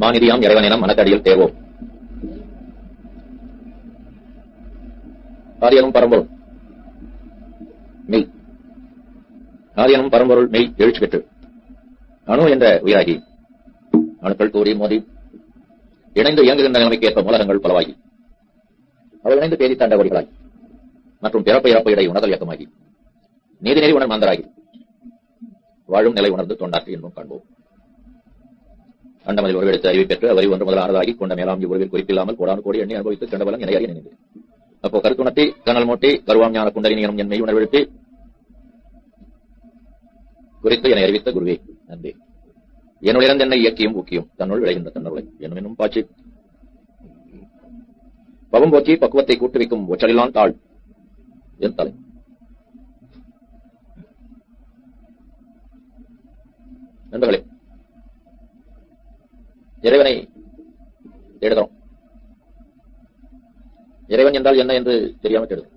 மாநிதியாம் இறைவனினம் மனத்தடியில் தேர்வோம் ஆதியனும் பரம்பொருள். மெய். ஆதியனும் பரம்பொருள் மெய் எழுச்சி பெற்று அணு என்ற உயிராகி. அணுக்கள் கூறி மோதி. இணைந்து இயங்குகின்ற நிலைமைக்கு ஏற்ப மூலகங்கள் பலவாகி. அவள் இணைந்து பேதி தாண்டவர்களாய் மற்றும் பிறப்பு இறப்பு இடை உணர்தல் இயக்கமாகி. நீதிநெறி உணர் மாந்தராகி வாழும் நிலை உணர்ந்து தொண்டாற்றி என்பும் காண்போம். அண்டமதில் உறவெடுத்து அறிவை பெற்று அவரை ஒன்று முதல் ஆறதாகி கொண்ட மேலாம் உறவில் குறிப்பில்லாமல் கோடானு கோடி எண்ணி அனுபவித்து கண்டபலம் நிலையாகி நினைந்து அப்போ கருத்துணர்த்தி கனல் மூட்டி கருவாம் ஞான குண்டலினி எனும் என் மெய் உணர்வெடுத்து குறித்து என அறிவித்த குருவே நன்றி. என்னுடைய என்னை இயக்கியும் ஊக்கியும் தன்னுள் விளைகின்ற தன்னருளை. என்னும் என்னும் பாட்சி பவம் போக்கி பக்குவத்தை கூட்டுவிக்கும் ஒற்றலிலான் தாள். என் தலை. நண்பர்களே இறைவனை தேடுகிறோம். இறைவன் என்றால் என்ன என்று தெரியாம தேடுகிறோம்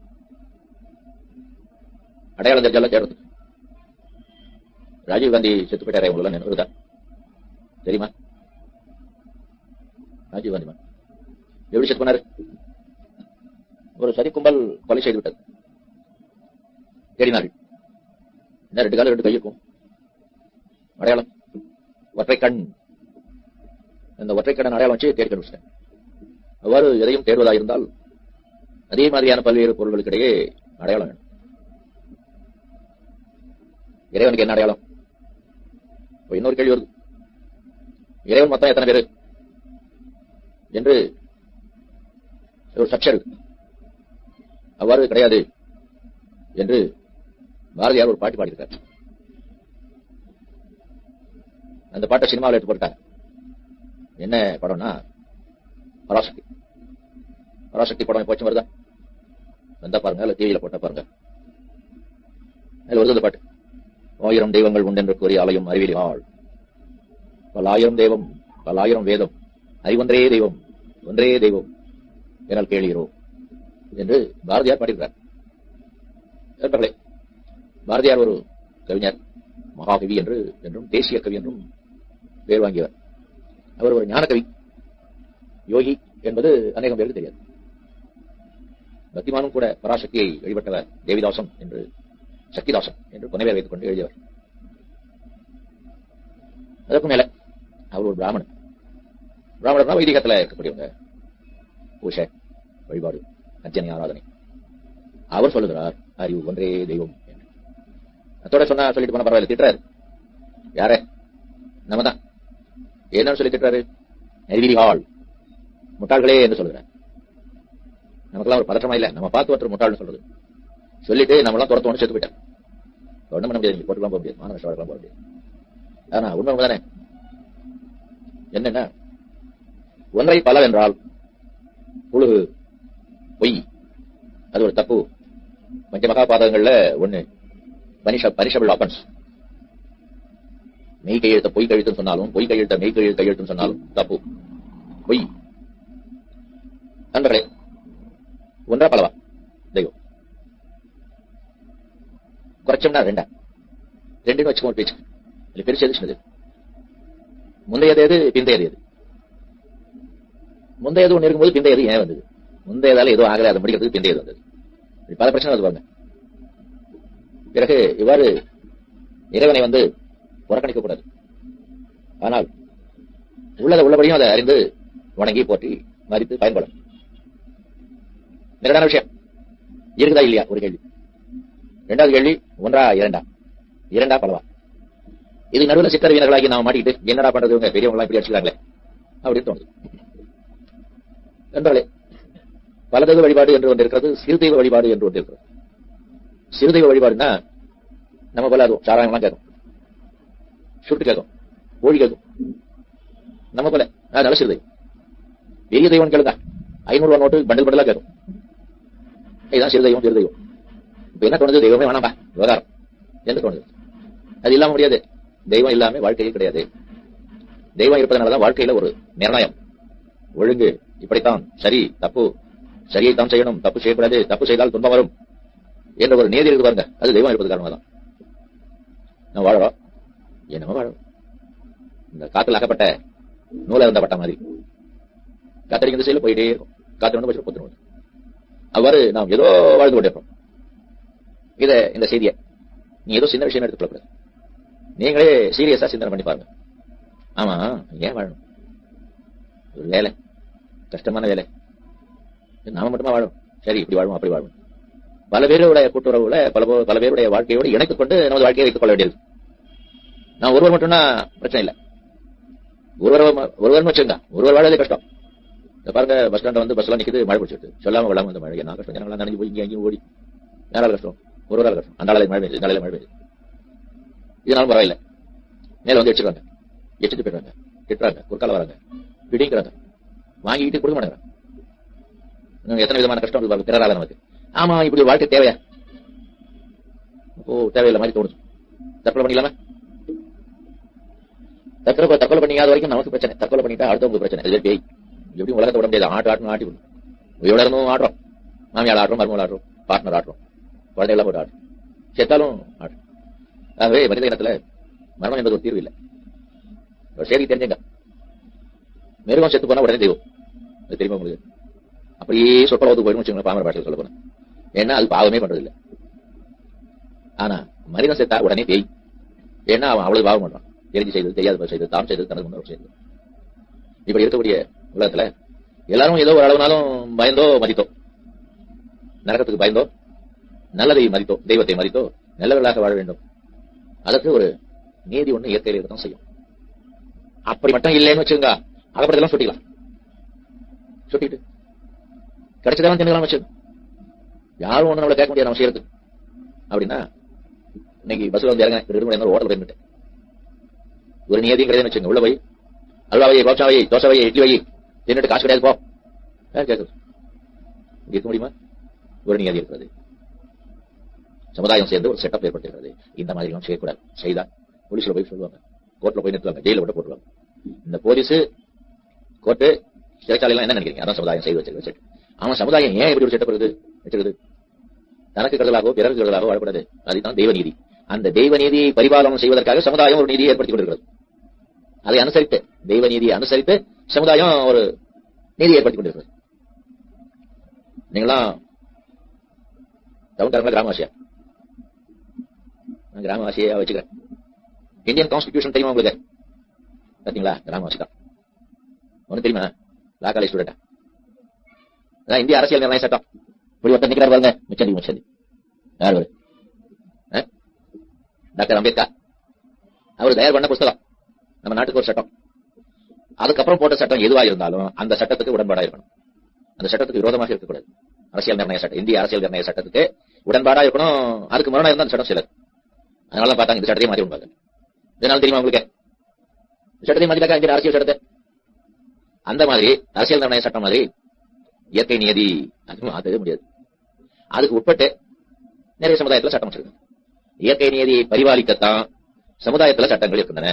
அடையாளம் தெரிஞ்சால தேடுறது. ராஜீவ் காந்தி செத்து போயிட்டாரே உங்களுக்கு நினைவுதா தெரியுமா? ராஜீவ் காந்தி எப்படி செத்து பண்ணாரு ஒரு சதி கும்பல் கொலை செய்து விட்டது. தேடினார்கள். என்ன ரெண்டு காலம் ரெண்டு கையிருக்கும் அடையாளம். ஒற்றை கண் இந்த ஒற்றைக்கடன் அடையாளம் வச்சு தேடி கண்டுபிடிச்சிட்டேன். அவ்வாறு எதையும் தேடுவதாக இருந்தால் அதே மாதிரியான பல்வேறு பொருள்களுக்கிடையே அடையாளம் வேணும். இறைவனுக்கு என்ன அடையாளம்? இன்னொரு கேள்வி வருது. இறைவன் மொத்தம் எத்தனை பேரு? என்று ஒரு அவ்வாறு கிடையாது என்று பாரதியார் ஒரு பாட்டு பாடியிருக்கார். அந்த பாட்டை சினிமாவில் எடுத்து போட்டாங்க என்ன படம்னா? பராசக்தி. பராசக்தி படம் போச்சு வருதா வந்தா பாருங்க இல்ல டிவியில போட்டா பாருங்க. அதுல வருது அந்த பாட்டு. ஆயிரம் தெய்வங்கள் உண்டென்று கூறி அலையும் அறிவிலி ஆள் பல்லாயிரம் தெய்வம் பல்லாயிரம் வேதம். அறிவொன்றே தெய்வம் ஒன்றே தெய்வம். என்னால் கேளுகிறோம் என்று பாரதியார் பாடியிருக்கிறார். நண்பர்களே பாரதியார் ஒரு கவிஞர் மகாகவி என்று என்றும் தேசிய கவி என்றும் பேர் வாங்கியவர். அவர் ஒரு ஞானகவி யோகி என்பது அநேகம் பேருக்கு தெரியாது. பக்திமானும் கூட பராசக்தியை வழிபட்டவர் தேவிதாசன் என்று சக்திதாசன் என்று புனைவர் வைத்துக் கொண்டு எழுதியவர். அதற்கு மேல அவர் ஒரு பிராமணன். பிராமணர்னா வைதிகத்துல இருக்கக்கூடியவங்க. பூஷை வழிபாடு அர்ச்சனை ஆராதனை. அவர் சொல்லுகிறார் அறிவு ஒன்றே தெய்வம் என்று. அத்தோட சொன்னா சொல்லிட்டு போன பரவாயில்ல திட்டுறாரு. யார? நம்ம தான். என்னன்னு சொல்லி திட்டுறாரு? ஹால் முட்டாள்களே என்று சொல்லுகிறார். நமக்கெல்லாம் ஒரு பதற்றமா இல்ல. நம்ம பார்த்து ஒருத்தர் முட்டாள்னு சொல்றது. சொல்லிட்டு நம்மளாம் துரத்த ஒன்று சேர்த்து போயிட்டார் ஒண்ணும் பண்ண முடியாது. போட்டுக்கலாம் போக முடியாது. மாணவ போக முடியாது. ஆனா உண்மை தானே என்னென்ன ஒன்றை பலவென்றால் புழுகு பொய். அது ஒரு தப்பு. மஞ்ச மகாபாதகங்கள்ல ஒண்ணு. பனிஷ பனிஷபிள் ஆப்பன்ஸ் மெய் கையெழுத்த பொய் கழுத்துன்னு சொன்னாலும் பொய் கையெழுத்த மெய் கையெழுத்து கையெழுத்துன்னு சொன்னாலும் தப்பு. பொய். நண்பர்களே ஒன்றா பலவா? தெய்வம். குறைச்சோம்னா ரெண்டா? ரெண்டுன்னு வச்சுக்கோ பேச்சு இல்ல பெருசு எது சின்னது? முந்தையது எது பிந்தையது எது? முந்தையது ஒன்று இருக்கும்போது பிந்தையது ஏன் வந்தது? முந்தையதால எதுவும் ஆகல அதை முடிக்கிறதுக்கு பிந்தையது வந்தது. பல பிரச்சனை வந்து பாருங்க. பிறகு இவ்வாறு இறைவனை வந்து புறக்கணிக்க கூடாது ஆனால் உள்ளதை உள்ளபடியும் அதை அறிந்து வணங்கி போற்றி மதித்து பயன்படும். இரண்டான விஷயம். இருக்குதா இல்லையா? ஒரு கேள்வி. இரண்டாவது கேள்வி ஒன்றா இரண்டா? இரண்டா பலவா? இது நடுவில் சித்தரவியர்களாகி நாம மாட்டிக்கிட்டு என்னடா பண்றது இவங்க? பெரியவங்க இப்படி அடிச்சுக்காங்களே அப்படின்னு தோணுது. நண்பர்களே பலதெய்வ வழிபாடு என்று ஒன்று இருக்கிறது சிறுதெய்வ வழிபாடு என்று ஒன்று இருக்கிறது. சிறுதெய்வ வழிபாடுனா நம்ம போல அதுவும் சாராயம்லாம் கேட்கும். சுட்டு கேட்கும் கோழி கேட்கும் நம்ம போல நல்ல சிறுதெய்வம் பெரிய தெய்வம் கேளுங்க. ஐநூறு ரூபா நோட்டு பண்டல் பண்டலா கேட்கும் இதுதான் சிறுதெய்வம் சிறுதெய்வம் இப்ப என்ன தோணுது? தெய்வமே வேணாம்பா விவகாரம். என்று தோணுது? அது இல்லாம முடியாது. தெய்வம் இல்லாம வாழ்க்கையே கிடையாது. தெய்வம் இருப்பதனாலதான் வாழ்க்கையில ஒரு நிர்ணயம். ஒழுங்கு இப்படித்தான். சரி தப்பு. சரியை தான் செய்யணும். தப்பு செய்யக்கூடாது. தப்பு செய்தால் துன்பம் வரும். என்ற ஒரு நேதி இருக்கு பாருங்க. அது தெய்வம் இருப்பது காரணம் தான் நம்ம வாழறோம் என்னமோ வாழும். இந்த காத்துல அகப்பட்ட நூலை இருந்த பட்ட மாதிரி. காத்தடிக்கிற திசையில போயிட்டே இருக்கும். காத்து வந்து பத்து அவ்வாறு நாம் ஏதோ வாழ்ந்து கொண்டிருக்கோம் இத இந்த செய்தியை நீ ஏதோ சின்ன விஷயம் எடுத்துக்கொள்ளக்கூடாது நீங்களே சீரியஸா சிந்தனை பண்ணி பாருங்க. ஆமா ஏன் வாழணும்? ஒரு வேலை. கஷ்டமான வேலை. நாம மட்டுமா வாழும்? சரி இப்படி வாழும் அப்படி வாழும் பல பேருடைய கூட்டுறவுல பல பல பேருடைய வாழ்க்கையோடு இணைத்துக் கொண்டு நமது வாழ்க்கையை வைத்துக் கொள்ள வேண்டியது. நான் ஒருவர் மட்டும்னா பிரச்சனை இல்லை. ஒருவர் ஒருவர் வச்சுங்க ஒருவர் வாழவே கஷ்டம். இந்த பாருங்க பஸ் ஸ்டாண்ட்ல வந்து பஸ் எல்லாம் நிக்குது மழை பிடிச்சிட்டு சொல்லாம விழாம இந்த மழை என்ன கஷ்டம். ஜனங்களாம் நனைஞ்சு போய் இங்கே அங்கேயும் ஓடி. யாரால கஷ்டம்? ஒரு நாள் கஷ்டம். அந்த நாளையில மழை பெய்யுது இந்த மழை பெய்யுது. இதனாலும் பரவாயில்ல. மேல வந்து வச்சுக்கிறாங்க எச்சுட்டு போயிடுறாங்க. திட்டுறாங்க. குறுக்கால வராங்க. பிடிக்கிறாங்க வாங்கிட்டு கொடுக்க மாட்டேங்கிறாங்க. எத்தனை விதமான கஷ்டம் இருக்கு பிறரால நமக்கு. ஆமா இப்படி வாழ்க்கை தேவையா? ஓ தேவையில்லை மாதிரி தோணுது. தற்கொலை பண்ணிக்கலாமா தற்கொலை தற்கொலை பண்ணிக்காத வரைக்கும் நமக்கு பிரச்சனை. தற்கொலை பண்ணிட்டா அடுத்தவங்களுக்கு பிரச்சனை. இது பேய். எப்படி உலகத்தை விட முடியாது. ஆட்டு ஆட்டு ஆட்டி விடும். எவ்வளவு ஆடுறோம். மாமியால் ஆடுறோம் மருமகள் ஆடுறோம் பார்ட்னர் ஆடுறோம். குழந்தைகளாம் போட்டு ஆடுறோம் செத்தாலும் ஆடுறோம் ஆகவே மனித இனத்துல மரணம் என்பது ஒரு தீர்வு இல்லை. ஒரு செய்தி தெரிஞ்சுங்க. மிருகம் செத்து போனா உடனே தெய்வம். அது தெரியுமா உங்களுக்கு? அப்படியே சொற்பளவுக்கு போயிடும் வச்சுக்கோங்க பாமர பாஷையில் சொல்ல போனா. ஏன்னா அது பாவமே பண்றது இல்லை ஆனா மனிதன் செத்தா உடனே பேய். ஏன்னா அவன் அவ்வளவு பாவம் பண்றான். தெரிஞ்சு செய்தது தெரியாத செய்தது தாம் செய்தது தனது முன்னோர் செய்தது. இப்படி இருக்கக்கூடிய உலகத்துல எல்லாரும் ஏதோ ஒரு அளவுனாலும் பயந்தோ மதித்தோ. நரகத்துக்கு பயந்தோ நல்லதை மதித்தோ தெய்வத்தை மதித்தோ நல்லவர்களாக வாழ வேண்டும். அதற்கு ஒரு நீதி ஒண்ணு இயற்கையில் இருக்கத்தான் செய்யும். அப்படி மட்டும் இல்லைன்னு வச்சுக்கோங்க. அகப்படத்தெல்லாம் சுட்டிக்கலாம். சுட்டிட்டு. கிடைச்சதெல்லாம் தின்னலாம் வச்சு யாரும் ஒண்ணு நம்மள கேட்க முடியாது நம்ம செய்யறது அப்படின்னா இன்னைக்கு பஸ்ல வந்து இறங்க ரெண்டு மணி நேரம் ஓட்டல் போயிருந்துட்டேன் ஒரு நியதியும் கிடையாது வச்சுங்க உள்ள போய். அல்வாவை கோச்சாவை தோசைவை இட்லி வை தின்னுட்டு காசு கிடையாது போ. யார் இருக்க முடியுமா? ஒரு நியதி இருக்கிறது. சமுதாயம் சேர்ந்து ஒரு செட்டப் ஏற்பட்டிருக்கிறது இந்த மாதிரி எல்லாம் செய்யக்கூடாது. செய்தா போலீஸ்ல போய் சொல்லுவாங்க. கோர்ட்ல போய் நிறுத்துவாங்க. ஜெயில விட போட்டுருவாங்க. இந்த போலீஸ் கோர்ட்டு சிறைச்சாலையெல்லாம் என்ன நினைக்கிறீங்க? அதான் சமுதாயம் செய்து வச்சிருக்க. செட் அவன் சமுதாயம் ஏன் இப்படி ஒரு செட்டப் இருக்குது? வச்சிருக்குது. தனக்கு கருதலாகவோ பிறகு கருதலாகவோ வாழக்கூடாது. அதுதான் தெய்வ நீதி. அந்த தெய்வ நீதியை பரிபாலனம் செய்வதற்காக சமுதாயம் ஒரு நீதியை ஏற்படுத்திக் கொண்டிருக்கிறது. அதை அனுசரித்து தெய்வ நீதியை அனுசரித்து சமுதாயம் ஒரு நீதி ஏற்படுத்திக் கொண்டிருக்கிறது. நீங்களாம் கிராம கிராமவாசியா? நான் கிராமவாசியா வச்சுக்கிறேன். இந்தியன் கான்ஸ்டிடியூஷன் தெரியுமா உங்களுக்கு? பாத்தீங்களா கிராமவாசி தான். ஒண்ணு தெரியுமா? லா காலேஜ் ஸ்டூடெண்டா அதான் இந்திய அரசியல் நிர்ணய சட்டம். இப்படி ஒருத்தர் நிக்கிறார் பாருங்க. மிச்சந்தி மிச்சந்தி. யார் ஆ? டாக்டர் அம்பேத்கர். அவர் தயார் பண்ண புஸ்தகம். நம்ம நாட்டுக்கு ஒரு சட்டம். அதுக்கப்புறம் போட்ட சட்டம் எதுவா இருந்தாலும் அந்த சட்டத்துக்கு உடன்பாடா இருக்கணும். அந்த சட்டத்துக்கு விரோதமாக இருக்கக்கூடாது. அரசியல் நிர்ணய சட்டம் இந்திய அரசியல் நிர்ணய சட்டத்துக்கு உடன்பாடா இருக்கணும். அதுக்கு மரணம் இருந்தால் அந்த சட்டம் சிலர் அதனால பார்த்தாங்க இந்த சட்டத்தையும் மாத்தி விடுவாங்க. இதனால தெரியுமா உங்களுக்கு? இந்த சட்டத்தையும் மாத்திட்டாக்கா இந்திய அரசியல் சட்டத்தை? அந்த மாதிரி அரசியல் நிர்ணய சட்டம் மாதிரி இயற்கை நியதி அது மாற்றவே முடியாது. அதுக்கு உட்பட்டு நிறைய சமுதாயத்துல சட்டம் வச்சிருக்காங்க. இயற்கை நியதியை பரிபாலிக்கத்தான் சமுதாயத்துல சட்டங்கள் இருக்கின்றன.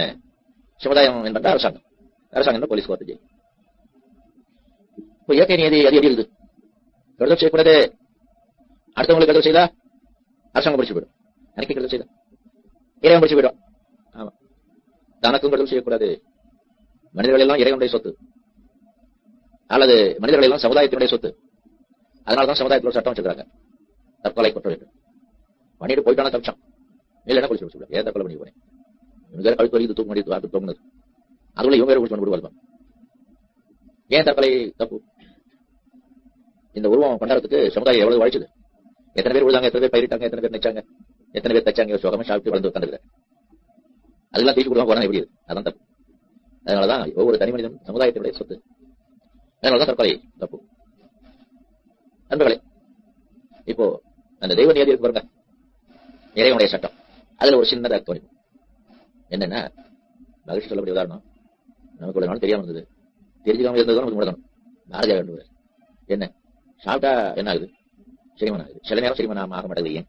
சமுதாயம் என்பது அரசாங்கம் அரசாங்கம் என்பது போலீஸ் கோர்ட்டு ஜெயில் இப்போ இயற்கை நீதி அது எப்படி இருக்குது கருதல் செய்யக்கூடாது அடுத்தவங்களுக்கு கருதல் செய்தா அரசாங்கம் பிடிச்சு போயிடும் எனக்கு கருதல் செய்தா இறைவன் பிடிச்சு போயிடும் ஆமா தனக்கும் கருதல் செய்யக்கூடாது மனிதர்கள் எல்லாம் இறைவனுடைய சொத்து அல்லது மனிதர்கள் எல்லாம் சமுதாயத்தினுடைய சொத்து அதனாலதான் சமுதாயத்தில் ஒரு சட்டம் வச்சிருக்காங்க தற்கொலை குற்றம் என்று பண்ணிட்டு போயிட்டானா தப்பிச்சான் இல்லைன்னா குளிச்சு ஏன் தற்கொலை பண்ணி போனேன் இவங்க வேற கழுத்து வலிக்குது தூக்க முடியாது அது தொங்குனது அதுல இவங்க வேற குடிச்சு பண்ணி விடுவாங்க ஏன் தற்கொலை தப்பு? இந்த உருவம் கொண்டாடத்துக்கு சமுதாயம் எவ்வளவு வாழ்ச்சது எத்தனை பேர் விழுதாங்க எத்தனை பேர் பயிரிட்டாங்க எத்தனை பேர் நினைச்சாங்க எத்தனை பேர் தச்சாங்க சுகமா சாப்பிட்டு வளர்ந்து உட்காந்துருக்க அதெல்லாம் தீர்ச்சி கொடுக்காம போனா எப்படி அதான் தப்பு. அதனாலதான் ஒவ்வொரு தனி மனிதனும் சமுதாயத்தினுடைய சொத்து. அதனாலதான் தற்கொலை தப்பு. நண்பர்களே இப்போ அந்த தெய்வ நியதி இருக்கு பாருங்க. இறைவனுடைய சட்டம். அதுல ஒரு சின்னதாக தோணும் என்னென்ன? மகிழ்ச்சி சொல்லக்கூடிய உதாரணம் நமக்கு ஒரு தெரியாமல் தெரியாம இருந்தது. தெரிஞ்சுக்காம இருந்தது நமக்கு முடக்கணும் பாரதியார் வேண்டுவார் என்ன? சாப்பிட்டா என்ன ஆகுது? செரிமானம் ஆகுது. சில நேரம் செரிமானம் ஆக மாட்டேங்குது ஏன்?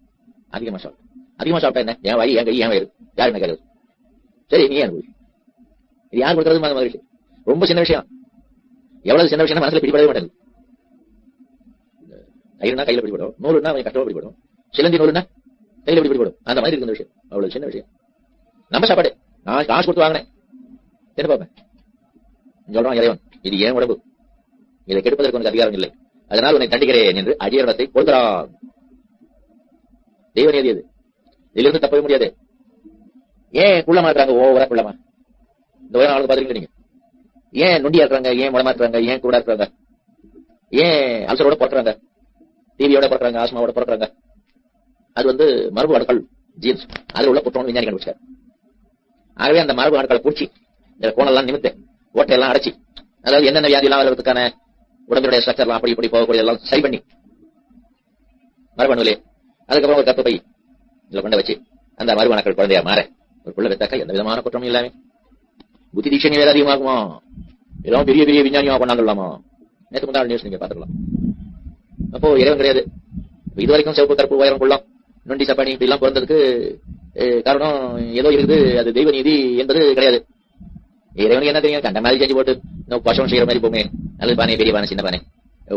அதிகமா சாப்பிட்டேன் அதிகமா சாப்பிட்டா என்ன? என் வாய் என் கை என் வயிறு. யார் என்ன கேட்கறது சரி நீ ஏன் இது யார் கொடுக்கறது மகிழ்ச்சி ரொம்ப சின்ன விஷயம். எவ்வளவு சின்ன விஷயம் மனசுல பிடிபடவே மாட்டேங்குது. கயிறுனா கையில பிடிபடும். நூறுனா அவன் கஷ்டமா பிடிபடும். சிலந்தி நூறுனா கையில பிடிபடும். அந்த மாதிரி இருக்கு விஷயம். அவ்வளவு சின்ன விஷயம். நம்ம சாப்பாடு. நான் காசு கொடுத்து வாங்கினேன். என்ன பாப்பேன். சொல்றான் இறைவன் இது ஏன் உடம்பு? இதை கெடுப்பதற்கு உனக்கு அதிகாரம் இல்லை. அதனால் உன்னை தண்டிக்கிறேன் என்று அடியரணத்தை கொள்கிறான் தெய்வ நீதி அது. இதிலிருந்து தப்பவே முடியாது. ஏன் குள்ளமா இருக்கிறாங்க ஓவரா குள்ளமா இந்த உயரம் ஆளுங்க பாத்துருக்கீங்க நீங்க. ஏன் நொண்டியா இருக்கிறாங்க? ஏன் முடமா இருக்கிறாங்க? ஏன் கூட இருக்கிறாங்க? ஏன் அல்சரோட பிறக்கிறாங்க? டிவியோட பிறக்கிறாங்க? ஆஸ்மாவோட பிறக்கிறாங்க? அது வந்து மரபு அணுக்கள் ஜீன்ஸ். அதுல உள்ள புத்தகம் விஞ்ஞானி கண்டுபிடிச்சார் ஆகவே அந்த மரபு ஆட்களை பிடிச்சி இந்த கோணெல்லாம் நிமித்து ஓட்டையெல்லாம் அடைச்சி அதாவது என்னென்ன வியாதி எல்லாம் வர்றதுக்கான உடம்புடைய ஸ்ட்ரக்சர்லாம் அப்படி இப்படி போகக்கூடிய எல்லாம் சரி பண்ணி மரபணுவிலே அதுக்கப்புறம் ஒரு கப்பு பை இதில் கொண்டு வச்சு அந்த மறுமணக்கள் குழந்தையா மாற ஒரு பிள்ளை பெத்தாக்க எந்த விதமான குற்றமும் இல்லாம. புத்தி தீட்சணி வேற அதிகமாகுமோ? ஏதோ பெரிய பெரிய விஞ்ஞானியா கொண்டாந்துடலாமா? நேற்று முந்தாள் நியூஸ் நீங்க பாத்துக்கலாம் அப்போ இறைவன் கிடையாது. இது வரைக்கும் சிவப்பு கருப்பு உயரம் கொள்ளலாம் நொண்டி சப்பானி இப்படி எல்லாம் பிறந்ததுக்கு காரணம் ஏதோ இருக்குது. அது தெய்வ நீதி என்பது கிடையாது. இறைவனுக்கு என்ன தெரியும்? கண்ட மாதிரி செஞ்சு போட்டு பசவம் செய்யற மாதிரி போமே நல்ல பானை பெரிய பானை சின்ன பானை. ஓ,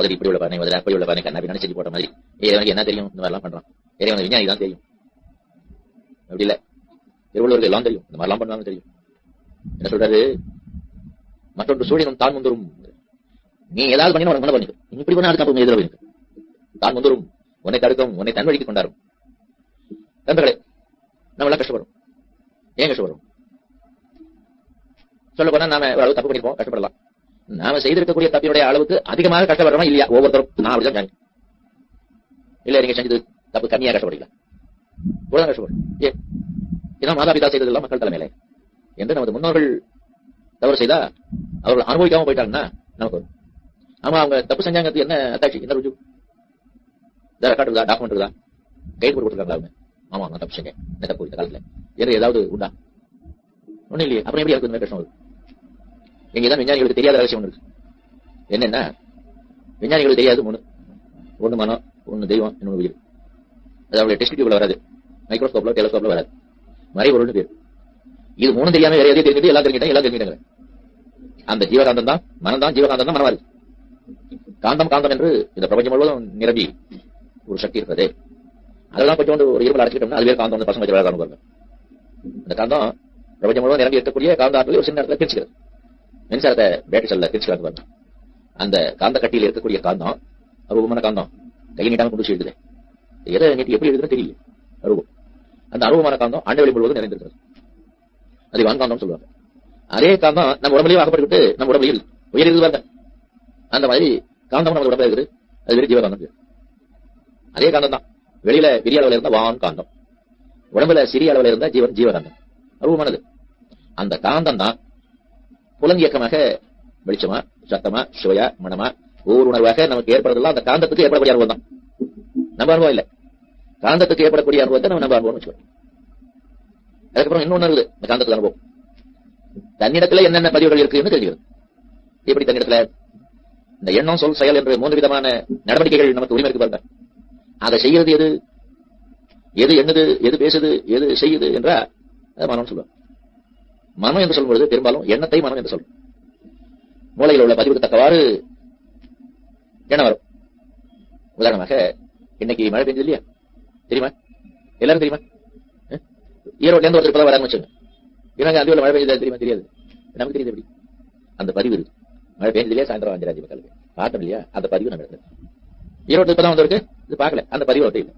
உதவி இப்படி உள்ள பானை உதவி அப்படி உள்ள பானை கண்ணா பின்னாடி செஞ்சு போட்ட மாதிரி. இறைவனுக்கு என்ன தெரியும்? இந்த மாதிரிலாம் பண்றான். இறைவனுக்கு விஞ்ஞானி தான் தெரியும். அப்படி இல்ல. திருவள்ளுவருக்கு எல்லாம் தெரியும். இந்த மாதிரிலாம் பண்ணுவாங்க தெரியும். என்ன சொல்றாரு? மற்றொன்று சூரியனும் தான் முந்தரும். நீ ஏதாவது பண்ணி உனக்கு பண்ணி நீ இப்படி பண்ணா அதுக்கு அப்ப எதிர தான் முந்தரும். உன்னை தடுக்கவும் உன்னை தன் வழிக்கு கொண்டாரும் நண்பர்களே நம்ம எல்லாம் கஷ்டப்படும் ஏன் கஷ்டப்படும் சொல்ல போனா நாம ஒரு அளவு தப்பு பண்ணிருப்போம் கஷ்டப்படலாம். நாம செய்திருக்கக்கூடிய தப்பினுடைய அளவுக்கு அதிகமாக கஷ்டப்படுறோம் இல்லையா? ஒவ்வொருத்தரும் நான் அப்படிதான் இல்ல நீங்க செஞ்சது தப்பு கம்மியா கஷ்டப்படுறீங்களா? கஷ்டப்படும் ஏன் ஏன்னா மாதாபிதா செய்ததெல்லாம் மக்கள் தலைமையில. என்று நமது முன்னோர்கள் தவறு செய்தா அவர்கள் அனுபவிக்காம போயிட்டாங்கன்னா நமக்கு ஆமா அவங்க தப்பு செஞ்சாங்க என்ன அத்தாட்சி? என்ன ருஜு? ரெக்கார்ட் இருக்குதா டாக்குமெண்ட் இருக்குதா கைட் போட்டு கொடுத்துருக்காங்களா ஆமா நான் தப்பு செஞ்சேன். என்ன தப்பு இந்த காலத்துல. என்று ஏதாவது உண்டா? ஒண்ணும் இல்லையே. அப்புறம் எப்படி அதுக்கு இந்த மாதிரி பிரச்சனை வருது விஞ்ஞானிகளுக்கு தெரியாத விஷயம் ஒண்ணு இருக்கு. என்னன்னா விஞ்ஞானிகளுக்கு தெரியாது மூணு ஒண்ணு மனம் ஒண்ணு தெய்வம் இன்னொன்னு உயிர். அது அவங்களுடைய டெஸ்ட் டியூப்ல வராது. மைக்ரோஸ்கோப்ல டெலஸ்கோப்ல வராது. மறைபொருள்னு பேர். இது மூணு தெரியாம வேற எதையும் தெரிஞ்சுட்டு எல்லாம் தெரிஞ்சுட்டேன் எல்லாம் தெரிஞ்சுட்டாங்க அந்த ஜீவகாந்தம் தான் மனம் தான் ஜீவகாந்தம் தான் மனமா இருக்கு காந்தம் காந்தம் என்று இந்த பிரபஞ்சம் முழுவதும் நிரம்பி ஒரு சக்தி இருக்கிறது அதெல்லாம் கொஞ்சோண்டு ஒரு இருமல் அடைச்சிட்டோம்னா அதுவே காந்தம் வந்து பசங்க வச்சு விளையாடணும் பாருங்க. அந்த காந்தம் பிரபஞ்சம் முழுவதும் நிரம்பி இருக்கக்கூடிய காந்த ஆற்றலை ஒரு சின்ன இடத்துல பிரிச்சுக்கிறது. மின்சாரத்தை பேட்டரி செல்ல பிரிச்சுக்கிறாங்க பாருங்க. அந்த காந்த கட்டியில் இருக்கக்கூடிய காந்தம் அருவமான காந்தம் கை நீட்டாம கொண்டு எழுதுது எதை நீட்டி எப்படி எழுதுன்னு தெரியல. அருவம். அந்த அனுபவமான காந்தம் அண்டவெளி முழுவதும் நிறைந்திருக்கிறது. அது வான்காந்தம் சொல்லுவாங்க. அதே காந்தம் நம்ம உடம்புலயும் ஆகப்பட்டுக்கிட்டு நம்ம உடம்புலையும் உயர் இருக்குது பாருங்க. அந்த மாதிரி காந்தம் நம்ம உடம்புல இருக்குது. அது வெறும் ஜீவகாந்தம். அதே காந்தம் தான். வெளியில பெரிய அளவில் இருந்த வான் காந்தம் உடம்புல சிறிய அளவில் இருந்த ஜீவன் ஜீவகாந்தம். அருவமானது. அந்த காந்தம் தான் புலங்கியக்கமாக வெளிச்சமா சத்தமா சுவையா மனமா ஒவ்வொரு உணர்வாக நமக்கு ஏற்படுறதெல்லாம் அந்த காந்தத்துக்கு ஏற்படக்கூடிய அனுபவம் தான். நம்ம அனுபவம் இல்ல. காந்தத்துக்கு ஏற்படக்கூடிய அனுபவத்தை நம்ம நம்ம அனுபவம் வச்சுக்கணும். அதுக்கப்புறம் இன்னொன்னு இருக்குது இந்த காந்தத்துக்கு அனுபவம். தன்னிடத்துல என்னென்ன பதிவுகள் இருக்குன்னு தெரிஞ்சுக்கிறது எப்படி தன்னிடத்துல இந்த எண்ணம் சொல் செயல் என்று மூன்று விதமான நடவடிக்கைகள் நமக்கு உரிமை இருக்கு பாருங்க. அதை செய்யறது எது? எது எண்ணுது எது பேசுது? எது செய்யுது என்றா மனம் சொல்லுவோம் மனம் என்று சொல்லும்பொழுது பெரும்பாலும் எண்ணத்தை மனம் என்று சொல்லும். மூளையில் உள்ள பதிவுக்கு தக்கவாறு எண்ணம் வரும். உதாரணமாக இன்னைக்கு மழை பெஞ்சது இல்லையா? தெரியுமா? எல்லாரும் தெரியுமா? அஹ்? ஈரோட்ல இருந்து ஒருத்தர் இப்பதான் வராங்க வச்சுங்க இவங்க அந்த மழை பெஞ்சதா தெரியுமா? தெரியாது. நமக்கு தெரியுது எப்படி? அந்த பதிவு இருக்கு. மழை பெஞ்சது இல்லையா? சாயந்தரம் அஞ்சராஜி மக்களுக்கு பார்த்தோம் இல்லையா? அந்த பதிவு நம்ம இடத்துல ஈரோடு இப்பதான் வந்திருக்கு. இது பார்க்கல. அந்த பதிவு வந்து இல்லை.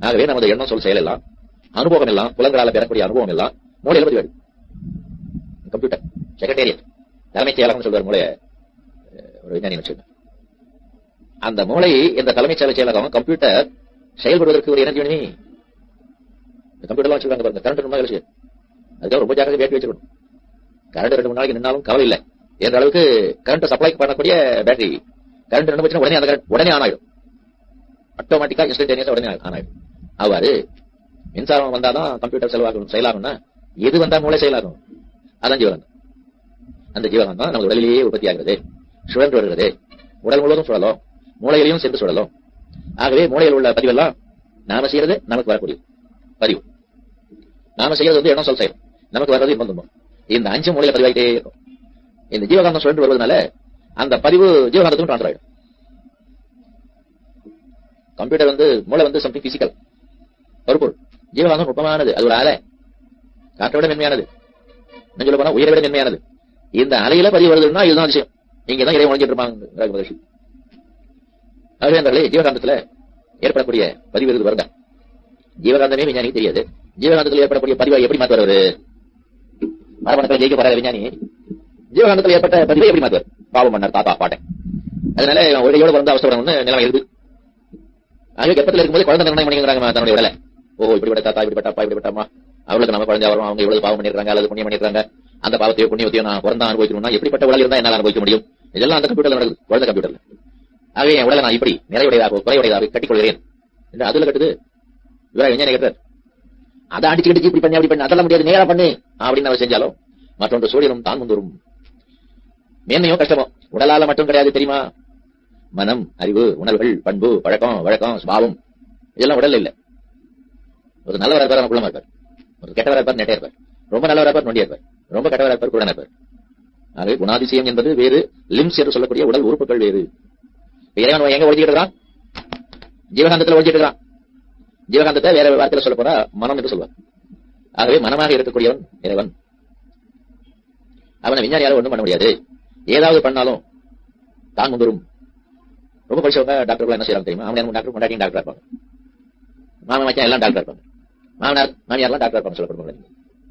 ஆகவே நமது எண்ணம் சொல் செயல் எல்லாம் அனுபவம் எல்லாம் புலங்களால பெறக்கூடிய அனுபவம் எல்லாம் மூளையில பதிவாடு கம்ப்யூட்டர் செக்ரட்டேரியட் தலைமைச் செயலகம் சொல்வார் மூளைய ஒரு விஞ்ஞானி அந்த மூளை இந்த தலைமைச் செயல செயலகம் கம்ப்யூட்டர் செயல்படுவதற்கு ஒரு எனர்ஜி வேணுமே இந்த கம்ப்யூட்டர்லாம் வச்சிருக்காங்க பாருங்க. கரண்ட் ரொம்ப கழிச்சு. அதுக்காக ரொம்ப ஜாக்கிரதை பேட்டரி வச்சிருக்கணும். கரண்ட் ரெண்டு மூணு நாளைக்கு நின்னாலும் கவலை இல்லை. என்ற அளவுக்கு கரண்ட் சப்ளை பண்ணக்கூடிய பேட்டரி கரண்ட் ரெண்டு போச்சுன்னா உடனே அந்த கரண்ட் உடனே ஆன் ஆயிடும் ஆட்டோமேட்டிக்கா இன்ஸ்டன்டேனியஸா உடனே ஆன் ஆயிடும் அவ்வாறு மின்சாரம் வந்தாதான் கம்ப்யூட்டர் செலவாகணும் செயலாகும்னா எது வந்தா மூளை செயலாகும். அதான் ஜீவகாந்தம். அந்த ஜீவகாந்தம் நமது உடலிலேயே உற்பத்தி ஆகிறது. சுழன்று வருகிறது. உடல் முழுவதும் சுழலும். மூளையிலையும் சேர்ந்து சுழலும். ஆகவே மூளையில் உள்ள பதிவெல்லாம் நாம செய்யறது நமக்கு வரக்கூடிய பதிவு. நாம செய்யறது வந்து இடம் சொல் செயல். நமக்கு வர்றது இன்பம் துன்பம். இந்த அஞ்சு மூலையில பதிவாகிட்டே இருக்கும். இந்த ஜீவகாந்தம் சுழன்று வருவதனால அந்த பதிவு ஜீவகாந்தத்துக்கும் ட்ரான்ஸ்ஃபர் ஆயிடும். கம்ப்யூட்டர் வந்து மூளை வந்து சம்திங் பிசிக்கல் பொறுப்பொருள் ஜீவகாந்தம் நுட்பமானது. அது ஒரு அலை. காற்றை விட மென்மையானது. இன்னும் சொல்ல போனா உயிரை விட மென்மையானது. இந்த அலையில பதிவு வருதுன்னா இதுதான் விஷயம். இங்கதான் இறைவன் ஒழிஞ்சிட்டு இருப்பாங்க மகிழ்ச்சி ஆகவே ஜீவகாந்தத்துல ஏற்படக்கூடிய பதிவு இருக்கு வருங்க ஜீவகாந்தமே விஞ்ஞானிக்கு தெரியாது. ஜீவகாந்தத்தில் ஏற்படக்கூடிய பதிவை எப்படி மாத்துவார் மரபணத்தில் ஜெயிக்க போறாரு விஞ்ஞானி. ஜீவகாந்தத்தில் ஏற்பட்ட பதிவை எப்படி மாத்துவார்? பாவம் பண்ணார் தாத்தா பாட்டேன். அதனால இவன் ஒழுகையோட பிறந்த அவசரப்படணும்னு நிலைமை இருக்கு ஆகவே கர்ப்பத்தில் இருக்கும்போது குழந்தை நிர்ணயம் பண்ணிக்கிறாங்க தன்னுடைய உடலை. ஓ இப்படிப்பட்ட தாத்தா இப்படிப்பட்ட அப்பா இப்படிப்பட்ட அவளுக்கு நம்ம குழந்தை வரும் அவங்க இவ்வளவு பாவம் பண்ணிருக்காங்க அல்லது புண்ணியம் பண்ணிருக்காங்க அந்த பாவத்தையோ புண்ணியத்தையோ நான் பிறந்தா அனுபவிக்கணும்னா எப்படிப்பட்ட உடல் இருந்தா என்னால் அனுபவிக்க முடியும்? இதெல்லாம் அந்த கம்ப்யூட்டர்ல நடக்குது குழந்தை கம்ப்யூட்டர்ல ஆகவே என் உடலை நான் இப்படி நிறைவுடையதாக குறைவுடையதாக கட்டிக்கொள்கிறேன். என்று அதுல கட்டுது. இவரா விஞ்ஞானி கேட்டார் அதை அடிச்சு அடிச்சு இப்படி பண்ணி அப்படி பண்ணி அதெல்லாம் முடியாது நேரா பண்ணு அப்படின்னு அவர் செஞ்சாலும் மற்றொன்று சூரியனும் தான் முந்தரும் மேன்மையும் கஷ்டமோ உடலால மட்டும் கிடையாது தெரியுமா? மனம் அறிவு உணர்வுகள் பண்பு பழக்கம் வழக்கம் சுபாவம். இதெல்லாம் உடல்ல இல்ல. ஒரு நல்லவரா இருப்பார் நம்ம குளமா இருப்பார். ஒரு கெட்டவரா இருப்பார் நெட்டையா இருப்பார். ரொம்ப நல்லவரா இருப்பார் நொண்டியா இருப்பார். ரொம்ப கெட்டவரா இருப்பார் குடனா இருப்பார். ஆகவே குணாதிசயம் என்பது வேறு லிம்ஸ் என்று சொல்லக்கூடிய உடல் உறுப்புகள் வேறு. இறைவன் எங்க ஒழிச்சிட்டு இருக்கிறான்? ஜீவகாந்தத்துல ஒழிச்சிட்டு இருக்கிறான். ஜீவகாந்தத்தை வேற வார்த்தையில சொல்ல போனா மனம் என்று சொல்வார். ஆகவே மனமாக இருக்கக்கூடியவன் இறைவன். அவனை விஞ்ஞானியால ஒன்றும் பண்ண முடியாது. ஏதாவது பண்ணாலும் தான் முந்தரும் ரொம்ப படிச்சவங்க டாக்டர்கள் என்ன செய்யறாங்க தெரியுமா? அவங்க டாக்டர் கொண்டாட்டியும் டாக்டர் இருப்பாங்க. மாமன் மச்சான் எல்லாம் டாக்டர் இருப்பாங்க. மாமனார் மாமியார்லாம் டாக்டர் இருப்பாங்க சொல்லப்படுவாங்க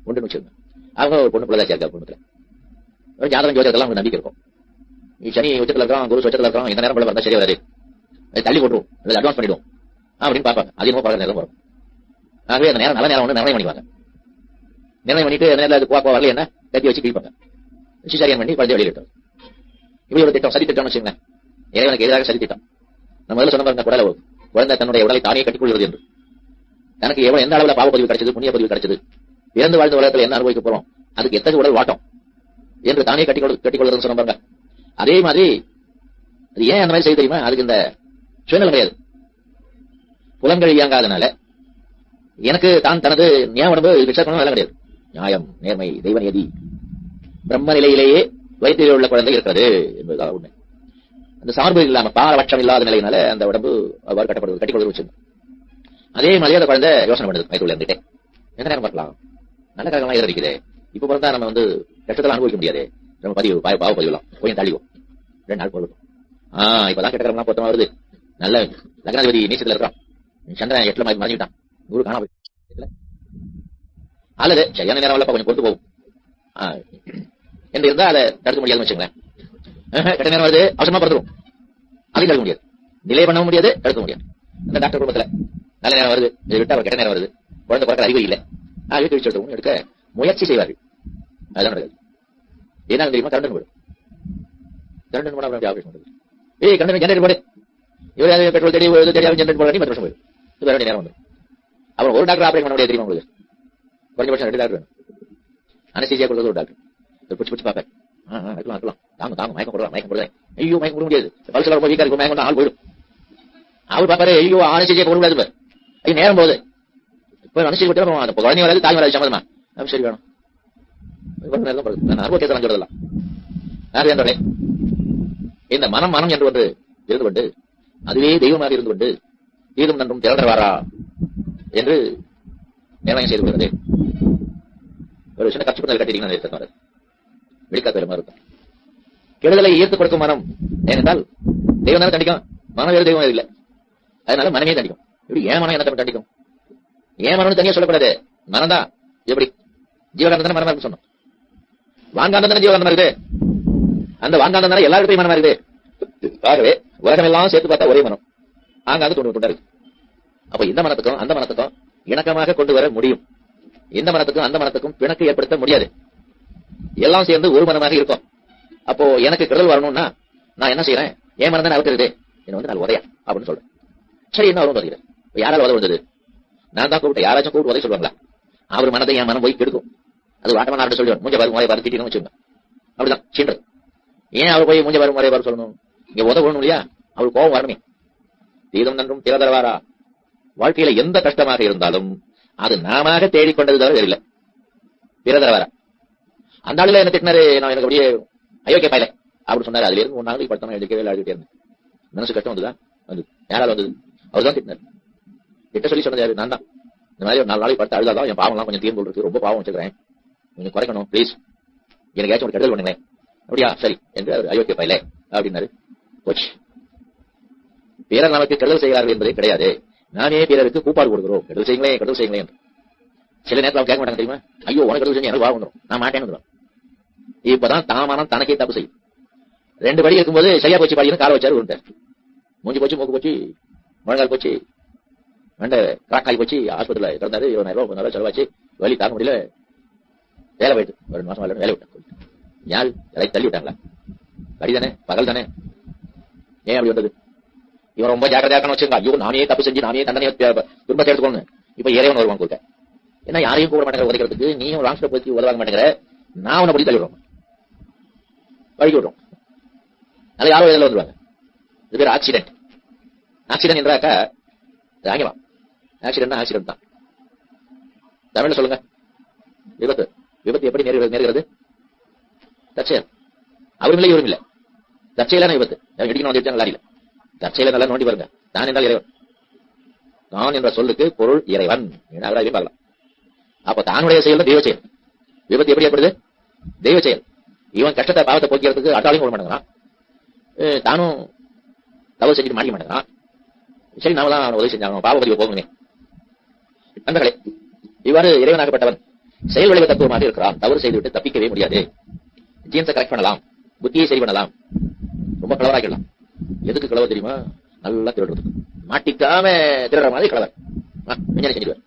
உண்டுன்னு வச்சுருங்க அவங்க ஒரு பொண்ணு பிள்ளை சேர்க்கா பொண்ணுல ஒரு ஜாதகம் ஜோதிடத்தெல்லாம் அவங்க நம்பிக்கை இருக்கும். நீ சனி உச்சத்தில் இருக்கான் குரு உச்சத்தில் இருக்கான் இந்த நேரம் பிள்ளை வந்தால் சரி வராது. அது தள்ளி போட்டுரும். அல்லது அட்வான்ஸ் பண்ணிடும். அப்படின்னு பார்ப்பாங்க. அது என்னமோ பழக்க நேரம் வரும். ஆகவே அந்த நேரம் நல்ல நேரம் ஒன்று நிர்ணயம் பண்ணிவாங்க நிர்ணயம் பண்ணிட்டு அந்த நேரத்தில் அது போக வரல என்ன கட்டி வச்சு கிழிப்பாங்க. சிசாரியன் பண்ணி குழந்தை வெளியிட்டோம் இப்படி ஒரு திட்டம் சரி திட்டம்னு வச்சுங்களேன் இறைவனுக்கு எதிராக சரி திட்டம். நம்ம முதல்ல சொன்ன பாருங்க குடலை குழந்தை தன்னுடைய உடலை தானே கட்டிக்கொள்கிறது என்று. தனக்கு எவ்வளவு எந்த அளவுல பாவ பதிவு கிடைச்சது புண்ணிய பதிவு கிடைச்சது? இறந்து வாழ்ந்த உலகத்தில் என்ன அனுபவிக்க போறோம்? அதுக்கு எத்தகைய உடல் வாட்டம்? என்று தானே கட்டிக்கொள் கட்டிக்கொள்றதுன்னு சொன்ன பாருங்க அதே மாதிரி அது ஏன் அந்த மாதிரி செய்ய தெரியுமா? அதுக்கு இந்த சுயநலம் கிடையாது. புலன்கள் இயங்காதனால எனக்கு தான் தனது ஞாபகம் உடம்பு விசாரணம் வேலை கிடையாது. நியாயம் நேர்மை தெய்வ நியதி. பிரம்ம நிலையிலேயே வயிற்றில் உள்ள குழந்தை இருக்கிறது என்பதுதான் உண்மை. அந்த சார்பு இல்லாம பாரபட்சம் இல்லாத நிலையினால அந்த உடம்பு அவ்வாறு கட்டப்படுவது கட்டிக்கொள்வது வச்சிருந்தோம் அதே மாதிரி அந்த குழந்தை யோசனை பண்ணுது வயிற்றுல இருந்துட்டே. எந்த நேரம் பார்க்கலாம்? நல்ல காலமா இருக்குது இப்ப பிறந்தா நம்ம வந்து கஷ்டத்தில் அனுபவிக்க முடியாது. நம்ம பதிவு பாவ பாவ பதிவுலாம் கொஞ்சம் தள்ளிவோம் ரெண்டு நாள் போடுவோம் ஆஹ் இப்பதான் கெட்டக்கரம்லாம் பொருத்தமா வருது. நல்ல லக்னாதிபதி நீச்சத்துல இருக்கான் சந்திரன் எட்டுல மாதிரி மறைஞ்சுட்டான். குரு காணா போய் அல்லது சரியான நேரம் வரலப்பா கொஞ்சம் பொறுத்து போகும். ஆஹ் என்று இருந்தா அதை தடுக்க முடியாதுன்னு வச்சுங்களேன் கெட்ட நேரம் வருது அவசரமா பிறந்துரும் அதையும் தடுக்க முடியாது. டிலே பண்ணவும் முடியாது தடுக்க முடியாது. அந்த டாக்டர் குடும்பத்துல நல்ல நேரம் வருது இதை விட்டு அவர் கெட்ட நேரம் வருது. குழந்தை பிறக்கிற அறிவு இல்லை. ஆகவே கழிச்சு எடுத்து எடுக்க முயற்சி செய்வார்கள். அதுதான் நடக்குது. ஏன்னா தெரியுமா? கரண்டன் போடு கரண்டன் போட அப்படி ஆபரேஷன் பண்ணுது ஏய் கரண்டன் ஜெனரேட் போடு. இவர் பெட்ரோல் தேடி தெரியாது ஜெனரேட் போட பத்து வருஷம் போயிடும் இது வேற நேரம் வந்துடும் அப்புறம் ஒரு டாக்டர் ஆபரேஷன் பண்ண முடியாது தெரியுமா உங்களுக்கு? குறைஞ்சபட்சம் ரெண்டு டாக்டர் வேணும். அனஸ்தீசியா கொடுத்தது ஒரு டாக்டர் பிடிச்சி பிடிச்சி பார்ப்பேன் இருக்கலாம் இருக்கலாம் தாங்க தாங்க மயக்கம் போடுவா மயக்கம் போடுவேன் ஐயோ மயக்கம் போட முடியாது பல்சல ரொம்ப வீக்கா இருக்கும் மயக்கம் ஆள் போயிடும் அவர் பாப்பாரு ஐயோ அனஸ்தீசியா போட முடியாது ஐயோ நேரம் போகுது இப்போ அனுசரி விட்டு அந்த குழந்தை வராது தாய் வராது சம்மதமா அப்ப சரி வேணும் அனுபவத்தை தான் சொல்றதெல்லாம் யார் என்றே இந்த மனம் மனம் என்று ஒன்று இருந்து கொண்டு அதுவே தெய்வமாக இருந்து கொண்டு தீதும் நன்றும் திரண்டவாரா என்று நிர்ணயம் செய்து கொள்கிறது ஒரு சின்ன கட்சி பண்ணல் கட்டிட்டீங்கன்னா எடுத்து வெளிக்கா இருக்கும் கெடுதலை ஈர்த்து கொடுக்கும் மனம் ஏனென்றால் தெய்வம் தானே தண்டிக்கும் மனம் வேறு தெய்வம் இல்லை. அதனால மனமே தண்டிக்கும். இப்படி ஏன் மனம் என்ன தண்டிக்கும்? ஏன் மனம்னு தனியா சொல்லக்கூடாது. மனம்தான். எப்படி? ஜீவகாந்தம் தானே மனமா இருக்கு சொன்னோம். வான்காந்தம் தானே ஜீவகாந்தமா இருக்குது? அந்த வான்காந்தம் தானே எல்லாருக்கும் மனமா இருக்குது? ஆகவே உலகம் எல்லாம் சேர்த்து பார்த்தா ஒரே மனம். ஆங்காங்க தொண்டு தொண்டா இருக்கு அப்ப இந்த மனத்துக்கும் அந்த மனத்துக்கும் இணக்கமாக கொண்டு வர முடியும். இந்த மனத்துக்கும் அந்த மனத்துக்கும் பிணக்கு ஏற்படுத்த முடியாது. எல்லாம் சேர்ந்து ஒரு மனமாக இருக்கும். அப்போ எனக்கு கெடுதல் வரணும்னா நான் என்ன செய்யறேன் என் மனம் தானே அவுத்துறது என்ன வந்து நான் உதயா அப்படின்னு சொல்றேன். சரி என்ன வரும் வருகிறேன் யாரால உதவ வந்தது நான் தான் கூப்பிட்டேன். யாராச்சும் கூப்பிட்டு உதவி சொல்லுவாங்களா? அவர் மனதை என் மனம் போய் கெடுக்கும். அது வாட்டமா நான் சொல்லுவேன் மூஞ்ச பாரு முறைய பாரு திட்டினு வச்சுங்க அப்படிதான் சீன்றது ஏன் அவர் போய் மூஞ்ச பாரு முறைய பாரு சொல்லணும்? இங்க உதவணும் இல்லையா? அவர் கோபம் வரணுமே. தீதம் நன்றும் திறதரவாரா? வாழ்க்கையில எந்த கஷ்டமாக இருந்தாலும் அது நாம தேடிக்கொண்டது தவிர வேறில்லை. பிறதரவாரா அந்த ஆளுல என்ன திட்டினாரு? நான் எனக்கு அப்படியே அயோக்கிய பயில அப்படி சொன்னாரு. அதுல இருந்து ஒரு நாளைக்கு படுத்தமா எழுதிக்கவே எழுதிட்டே இருந்தேன். மனசு கஷ்டம் வந்துதான் வந்து யாரால வந்தது? அவர் தான் திட்டினார். கிட்ட சொல்லி சொன்னது யாரு? நான் தான். இந்த மாதிரி ஒரு நாலு நாளைக்கு படுத்து அழுதாதான் என் பாவம்லாம் கொஞ்சம் தீர்ந்து இருக்கு ரொம்ப பாவம் வச்சுக்கிறேன். கொஞ்சம் குறைக்கணும் ப்ளீஸ் எனக்கு ஏதாச்சும் ஒரு கெடுதல் பண்ணுங்களேன். அப்படியா? சரி. என்று அவர் அயோக்கிய பயில அப்படின்னாரு. போச்சு. பிறர் நமக்கு கெடுதல் செய்கிறார்கள் என்பதே கிடையாது. நாமே பிறருக்கு கூப்பாடு கொடுக்குறோம். கெடுதல் செய்யுங்களேன் கெடுதல் செய்யுங்களேன். சில நேரத்தில் அவங்க கேட்க மாட்டாங்க தெரியுமா? ஐயோ உனக்கு கெடுதல் செஞ்சு எனக்கு வாங்கணும் நான் மாட்டேன்னு இப்பதான் தாமானம் தனக்கே தப்பு செய்யும். ரெண்டு படி இருக்கும்போது சரியா போச்சு பாடினு காலை வச்சாரு உருண்டார் மூஞ்சி போச்சு மூக்கு போச்சு முழங்கால் போச்சு வெண்ட கிராக்காய் போச்சு ஆஸ்பத்திரியில் கிடந்தாரு இருபதாயிரம் ரூபாய் ரூபா செலவாச்சு வலி தாங்க முடியல. வேலை போயிட்டு ஒரு ரெண்டு மாசம் வேலை வேலை விட்டாங்க யாரு தள்ளி விட்டாங்களா? கடி தானே பகல் தானே ஏன் அப்படி வந்தது? இவன் ரொம்ப ஜாக்கிரதையாக இருக்கணும் வச்சுங்க ஐயோ நானே தப்பு செஞ்சு நானே தண்டனை துன்பத்தை எடுத்துக்கணும் இப்ப இறைவன் வருவான் கொடுக்க ஏன்னா யாரையும் கூட மாட்டேங்கிற உதைக்கிறதுக்கு நீயும் ராங் ஸ்டெப் பத்தி உதவாங்க மாட்டேங்கிற. நான் உன்னை படி தள்ளி வழுக்கி விட்டுருவோம் அதனால யாரோ இதில் வந்துருவாங்க? இது பேர் ஆக்சிடென்ட் ஆக்சிடென்ட் என்றாக்கா ஆங்கிலம். ஆக்சிடென்ட் ஆக்சிடென்ட் தான். தமிழ்ல சொல்லுங்க. விபத்து. விபத்து எப்படி நேரு நேருகிறது? தற்செயல். அவரும் இல்லை இவரும் இல்லை தற்செயலான விபத்து. இடிக்கணும் வந்து லாரியில். தற்செயல நல்லா நோண்டி பாருங்க. நான் என்றால் இறைவன். நான் என்ற சொல்லுக்கு பொருள் இறைவன். பார்க்கலாம். அப்ப தானுடைய செயல் தெய்வ செயல். விபத்து எப்படி ஏற்படுது? தெய்வ செயல். இவன் கஷ்டத்தை பாவத்தை போக்கிறதுக்கு அட்டாளையும் போட மாட்டேங்கிறான். தானும் தவறு செஞ்சுட்டு மாட்டிக்க மாட்டேங்கிறான். சரி நாம தான் அவனை உதவி செஞ்சாங்க பாவபதிவு போகணுமே. நண்பர்களே இவ்வாறு இறைவனாகப்பட்டவன் செயல் விளைவு தத்துவமாக இருக்கிறான். தவறு செய்துவிட்டு தப்பிக்கவே முடியாது. ஜீன்ஸை கரெக்ட் பண்ணலாம். புத்தியை சரி பண்ணலாம். ரொம்ப கிளவராகிடலாம் எதுக்கு கிளவ தெரியுமா? நல்லா திருடுறதுக்கு. மாட்டிக்காம திருடுற மாதிரி கிளவர் விஞ்ஞானி செஞ்சுடுவார்.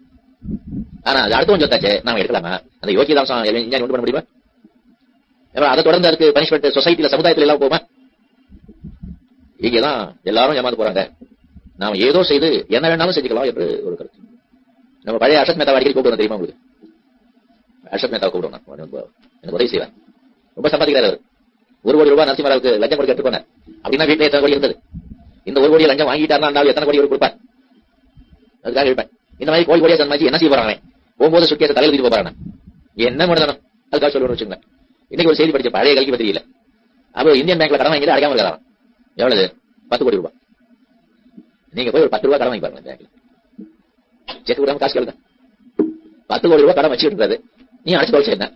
ஆனா அது அடுத்த கொஞ்சம் தாச்சே நாம எடுக்கலாமா? அந்த யோகிதாசம் விஞ்ஞானி ஒன்று பண்ண முடியுமா? அதை தொடர்ந்து அதுக்கு பனிஷ்மெண்ட் சொசைட்டில சமுதாயத்துல எல்லாம் போமா இங்கதான் எல்லாரும் ஏமாந்து போறாங்க. நாம ஏதோ செய்து என்ன வேணாலும் செஞ்சுக்கலாம் என்று ஒரு கருத்து. நம்ம பழைய அசத் மேத்தா அடிக்கடி கூப்பிடுவோம் தெரியுமா உங்களுக்கு? அசத் மேத்தா கூப்பிடுவோம் ரொம்ப எனக்கு உதவி செய்வேன் ரொம்ப சம்பாதிக்கிறார் அவர். ஒரு கோடி ரூபாய் நரசிம்மராவுக்கு லஞ்சம் கொடுக்க எடுத்துக்கோங்க. அப்படின்னா வீட்டுல எத்தனை கோடி இருந்தது? இந்த ஒரு கோடி லஞ்சம் வாங்கிட்டாருன்னா அந்த எத்தனை கோடி அவர் கொடுப்பார்? அதுக்காக இருப்பேன் இந்த மாதிரி கோடி கோடியா சம்பாதிச்சு என்ன செய்ய போறாங்க போகும்போது சுட்டியை தலையில் தூக்கி போறாங்க என்ன முடிதானோ அதுக்காக சொல்லுவோம் வச்சுக்கோங்க இன்னைக்கு ஒரு செய்தி படிச்ச பழைய கல்வி பத்திரிகையில அப்போ இந்தியன் பேங்க்ல கடன் வாங்கி அடையாம இருக்கலாம் எவ்வளவு? பத்து கோடி ரூபாய். நீங்க போய் ஒரு பத்து ரூபாய் கடன் வாங்கி பாருங்க பேங்க்ல செக் விடாம காசு கேளுங்க. பத்து கோடி ரூபாய் கடன் வச்சுட்டு இருக்காது நீ அடைச்சு தொலைச்சு என்ன?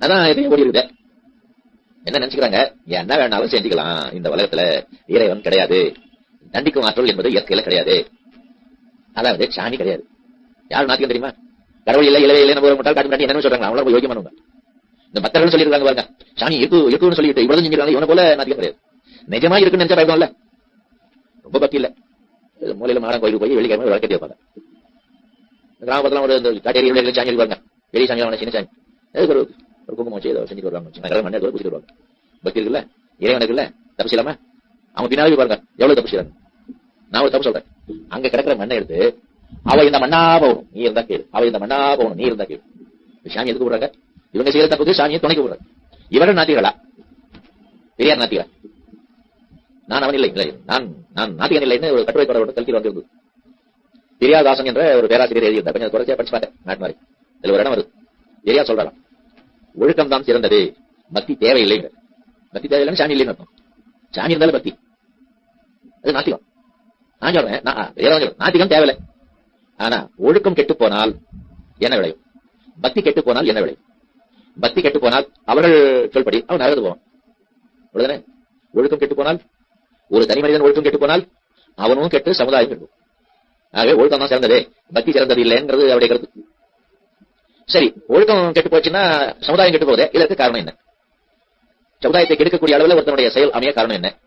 அதான் எதையும் ஓடி இருக்குது என்ன நினைச்சுக்கிறாங்க? என்ன வேணாலும் செஞ்சுக்கலாம். இந்த உலகத்துல இறைவன் கிடையாது. தண்டிக்கும் ஆற்றல் என்பது இயற்கையில கிடையாது. அதாவது சாமி கிடையாது. யார் நாத்தியம் தெரியுமா? கடவுள் இல்லை இல்லவே இல்லை நம்ம முட்டாள் காட்டு என்ன சொல்றாங்க அவங்களும் போய் யோகியம் இந்த பக்தர்கள் சொல்லிருக்காங்க பாருங்க. சாமி இருக்கு இருக்குன்னு சொல்லிட்டு இவ்வளவு செஞ்சிருக்காங்க இவனை போல நாத்தியம் கிடையாது நிஜமா இருக்குன்னு நினைச்சா இல்ல ரொம்ப பக்தி இல்ல. மூலையில மாடம் கோயிலுக்கு போய் வெள்ளிக்கிழமை விளக்கத்தை வைப்பாங்க. கிராமத்துல ஒரு இந்த காட்டேரி உள்ள சாமி இருப்பாங்க பெரிய சாமி சின்ன சாமி. அதுக்கு ஒரு ஒரு குங்குமம் வச்சு ஏதோ செஞ்சுட்டு வருவாங்க. மண்ணை கூட பூசிட்டு வருவாங்க. பக்தி இருக்குல்ல? இறைவனுக்கு இல்ல தப்பு செய்யலாமா? அவங்க பின்னாடி பாருங்க. எவ்வளவு தப்பு செய்யறாங்க? நான் ஒரு தப்பு சொல்றேன். அங்க கிடக்குற மண்ணை எடுத்து அவ இந்த மண்ணா போகணும். நீ இருந்தா கேளு. அவ இந்த மண்ணா போகணும். நீ இருந்தா கேளு. சாமி எதுக்கு போடுறாங்க? இவங்க செய்யற தப்புக்கு சாமியை துணைக்கு போடுறாங்க இவர்கள் நாத்திகளா பெரியார் நாத்திகளா நான் அவன் இல்லை இல்லை. நான் நான் நாத்திகன் இல்லைன்னு ஒரு கட்டுரை தொடர்பு கல்வி வந்திருந்தது பெரியாதாசன் என்ற ஒரு பேராசிரியர் எழுதியிருந்தார். கொஞ்சம் தொடர்ச்சியா படிச்சு பார்த்தேன் நாட்டு மாதிரி இதுல ஒரு இடம் வருது. பெரியார் சொல்றாராம் ஒழுக்கம் தான் சிறந்தது பக்தி தேவையில்லை. பக்தி தேவையில்லைன்னு சாமி இல்லைன்னு அர்த்தம். சாமி இருந்தாலும் பக்தி. அது நாத்திகம். நான் சொல்றேன். நாத்திகம் தேவையில்லை. ஆனா ஒழுக்கம் கெட்டு போனால் என்ன விளையும்? பக்தி கெட்டு போனால் என்ன விளையும்? பக்தி கெட்டு போனால் அவர்கள் சொல்படி அவன் நரகத்து போவான். அவ்வளவுதானே? ஒழுக்கம் கெட்டு போனால் ஒரு தனி மனிதன் ஒழுக்கம் கெட்டு போனால் அவனும் கெட்டு சமுதாயம் கெட்டு ஆகவே ஒழுக்கம் தான் சிறந்தது. பக்தி சிறந்தது இல்லைங்கிறது அவருடைய கருத்து. சரி ஒழுக்கம் கெட்டு போச்சுன்னா சமுதாயம் கெட்டு போகுதே. இதற்கு காரணம் என்ன? சமுதாயத்தை கெடுக்கக்கூடிய அளவில் ஒருத்தனுடைய செயல் அமைய காரணம் என்ன?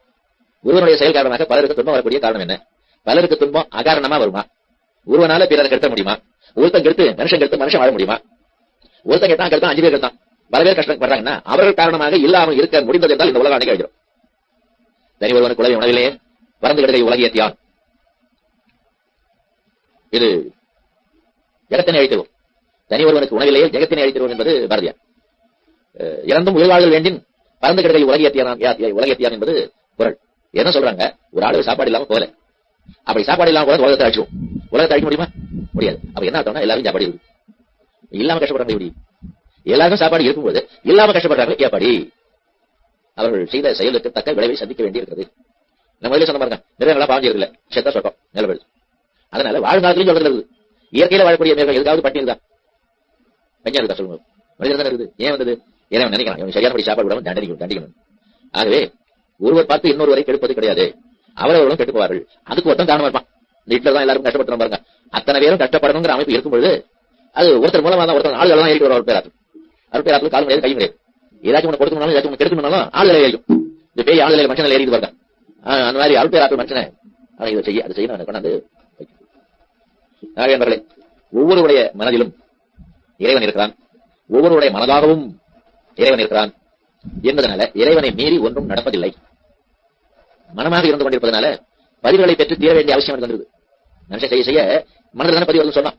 ஒருவனுடைய செயல் காரணமாக பலருக்கு துன்பம் வரக்கூடிய காரணம் என்ன? பலருக்கு துன்பம் அகாரணமா வருமா? ஒருவனால பிறரை கெடுத்த முடியுமா? ஒருத்தன் கெடுத்து மனுஷன் கெடுத்து மனுஷன் வாழ முடியுமா? ஒருத்தன் கெட்டான் கெடுத்தான் அஞ்சு பேர் தான் பல பேர் கஷ்டப்படுறாங்கன்னா அவர்கள் காரணமாக இல்லாமல் இருக்க முடிந்தது என்றால் இந்த உலகம் அணைக்க வைக்கிறோம் தனி ஒருவன் உலக உணவிலே பறந்து கிடக்கை உலகியத்தியான் இது ஜெகத்தினை அழித்திருவோம் தனி ஒருவனுக்கு உணவிலேயே ஜெகத்தினை அழித்திருவோம் என்பது பாரதியார். அஹ் இறந்தும் வேண்டும் பறந்து வேண்டின் பறந்து கிடக்கை உலகியத்தியான் உலகியத்தியான் என்பது குரல். என்ன சொல்றாங்க? ஒரு ஆளு சாப்பாடு இல்லாம போல அப்படி சாப்பாடு இல்லாம போல உலகத்தை அழிச்சிடும் உலகத்தை அழிக்க முடியுமா? முடியாது. அப்ப என்ன அர்த்தம்னா எல்லாரும் சாப்பாடு இருக்கு இல்லாம கஷ்டப்படுறாங்க எப்படி? எல்லாருக்கும் சாப்பாடு இருக்கும்போது இல்லாம கஷ்டப்படுறாங்க எப்படி? அவர்கள் செய்த செயலுக்கு தக்க விளைவை சந்திக்க வேண்டியிருக்கிறது. நம்ம முதல்ல சொன்ன பாருங்க மிருகங்களா பாஞ்சு இருக்குல்ல செத்த சொட்டம் நிலவெளி அதனால வாழ்நாளிலையும் சொல்றது இயற்கையில வாழக்கூடிய மிருகம் எதுக்காவது பட்டியல் தான். பஞ்சம் இருக்கா சொல்லுங்க. மனிதர் தான் இருக்குது. ஏன் வந்தது? ஏன் நினைக்கலாம் இவன் சரியானபடி சாப்பாடு விடாம தண்டிக்கணும் தண்டிக்கணும். ஆகவே ஒருவர் பார்த்து இன்னொருவரை கெடுப்பது கிடையாது. அவரவர்களும் கெட்டு போவார்கள். அதுக்கு ஒருத்தன் காரணமா இருப்பான். இந்த தான் எல்லாரும் கஷ்டப்பட்டு பாருங்க அத்தனை பேரும் கஷ்டப்படணுங்கிற அமைப்பு இருக்கும்பொழுது அது ஒருத்தர் மூலமா தான் ஒருத்தர் ஆளுகள் தான் ஏறி வரும் அவர் பேராத்து அவர் பேராத்து கால் கிடையாது கை கிடையாது. ஏதாச்சும் ஒன்று கொடுக்கணும்னாலும் ஏதாச்சும் ஒன்று கெடுக்கணும்னாலும் ஆளுகளை ஏறிக்கும் இந்த பேய் ஆளுகளை மனுஷன் ஏறிட்டு பாருங்க ஆஹ் அந்த மாதிரி அருள் பேராத்து மனுஷனை. அவன் இதை செய்ய அதை செய்யணும் எனக்கு கொண்டாந்து நண்பர்களே ஒவ்வொருடைய மனதிலும் இறைவன் இருக்கிறான். ஒவ்வொருடைய மனதாகவும் இறைவன் இருக்கிறான். என்பதனால இறைவனை மீறி ஒன்றும் நடப்பதில்லை. மனமாக இருந்து கொண்டிருப்பதனால பதிவுகளை பெற்று தீர வேண்டிய அவசியம் இருந்தது வந்திருக்கு மனுஷன் செய்ய செய்ய மனதில் தானே பதிவு வருதுன்னு சொன்னான்.